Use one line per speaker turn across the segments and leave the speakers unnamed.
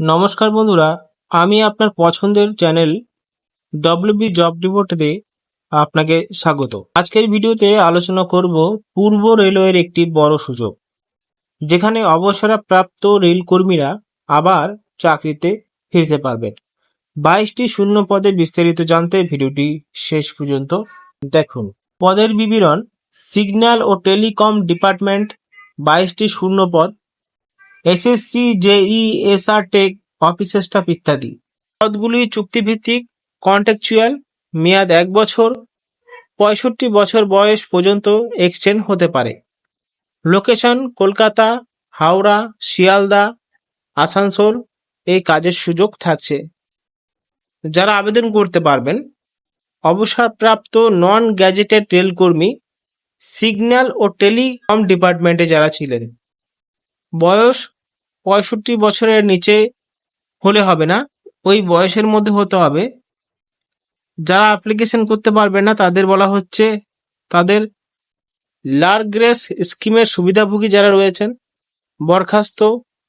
নমস্কার বন্ধুরা, আমি আপনার পছন্দের চ্যানেল ডব্লিউবি জব রিপোর্টে আপনাকে স্বাগত। আজকের ভিডিওতে আলোচনা করব পূর্ব রেলওয়ের একটি বড় সুযোগ, যেখানে অবসরপ্রাপ্ত রেলকর্মীরা আবার চাকরিতে ফিরতে পারবেন। বাইশটি শূন্য পদে বিস্তারিত জানতে ভিডিওটি শেষ পর্যন্ত দেখুন। পদের বিবরণ, সিগন্যাল ও টেলিকম ডিপার্টমেন্ট, বাইশটি শূন্য পদ SSC, JE, SR, tech, office staff ইত্যাদি। পদগুলি চুক্তিভিত্তিক কন্ট্রাকচুয়াল মেয়াদ এক বছর, পঁয়ষট্টি বছর বয়স পর্যন্ত এক্সটেন্ড হতে পারে। লোকেশন কলকাতা, হাওড়া, শিয়ালদা, আসানসোল, এই কাজের সুযোগ থাকছে। যারা আবেদন করতে পারবেন, অবসরপ্রাপ্ত নন গ্যাজেটেড রেলকর্মী, সিগন্যাল ও টেলিকম ডিপার্টমেন্টে যারা ছিলেন বয়স পঁয়ষট্টি বছরের নিচে হলে হবে না। ওই বয়সের মধ্যে হতে হবে। যারা অ্যাপ্লিকেশন করতে পারবে না, তাদের বলা হচ্ছে তাদের লার গ্রেস স্কিমের সুবিধাভোগী যারা রয়েছেন, বরখাস্ত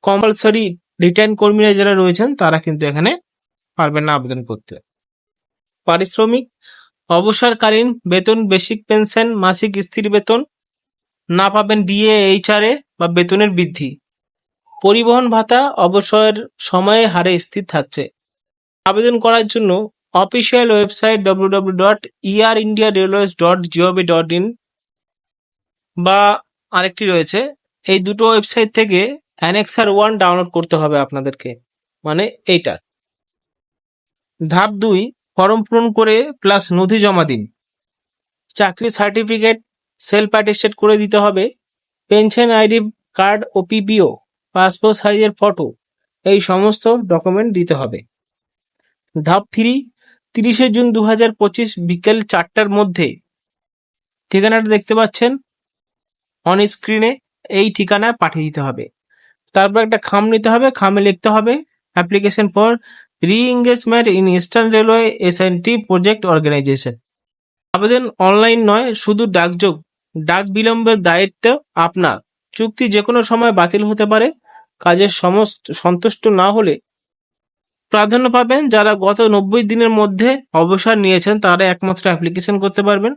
কম্পালসারি রিটার্ন কর্মীরা যারা রয়েছেন, তারা কিন্তু এখানে পারবেন না আবেদন করতে। পারিশ্রমিক, অবসরকালীন বেতন বেসিক পেনশন মাসিক স্থির বেতন, না পাবেন ডিএ এইচআরএ বা বেতনের বৃদ্ধি। পরিবহন ভাতা অবসর সময়ে হারে স্থির থাকছে। আবেদন করার জন্য official website W dot er India railways dot GOV dot in বা আরেকটি রয়েছে। এই দুটো ওয়েবসাইট থেকে অ্যানেক্সার ওয়ান ডাউনলোড করতে হবে আপনাদেরকে মানে এইটা। ধাপ দুই, ফর্ম পূরণ করে প্লাস নথি জমা দিন। চাকরি সার্টিফিকেট সেলফ অ্যাটেস্টেড করে দিতে হবে। পেনশন আইডি কার্ড ও পিপিও, পাসপোর্ট সাইজের ফটো, এই সমস্ত ডকুমেন্ট দিতে হবে। ধাপ থ্রি, তিরিশে জুন দু হাজার পঁচিশ বিকেল চারটার মধ্যে। ঠিকানাটা দেখতে পাচ্ছেন? অন স্ক্রিনে এই ঠিকানায় পাঠিয়ে দিতে হবে। তারপর একটা খাম নিতে হবে, খামে লিখতে হবে application for reengagement in eastern railway S project organisation আবেদন অনলাইন নয়, শুধু ডাকযোগ। ডাক বিলম্বের দায়িত্ব আপনার। চুক্তি যে কোনো সময় বাতিল হতে পারে। কাজের সমস্ত সন্তুষ্ট না হলে প্রাধান্য পাবেন যারা গত নব্বই দিনের মধ্যে অবসর নিয়েছেন, তারা একমাত্র অ্যাপ্লিকেশন করতে পারবেন।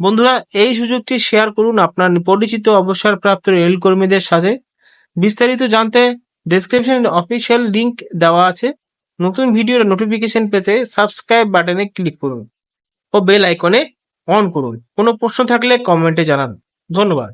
বন্ধুরা, এই সুযোগটি শেয়ার করুন আপনার পরিচিত অবসরপ্রাপ্ত রেল কর্মীদের সাথে। বিস্তারিত জানতে ডেসক্রিপশন অফিসিয়াল লিংক দেওয়া আছে। নতুন ভিডিওর নোটিফিকেশন পেতে সাবস্ক্রাইব বাটনে ক্লিক করুন। ও বেল আইকনে অন করুন। কোনো প্রশ্ন থাকলে কমেন্টে জানান। ধন্যবাদ।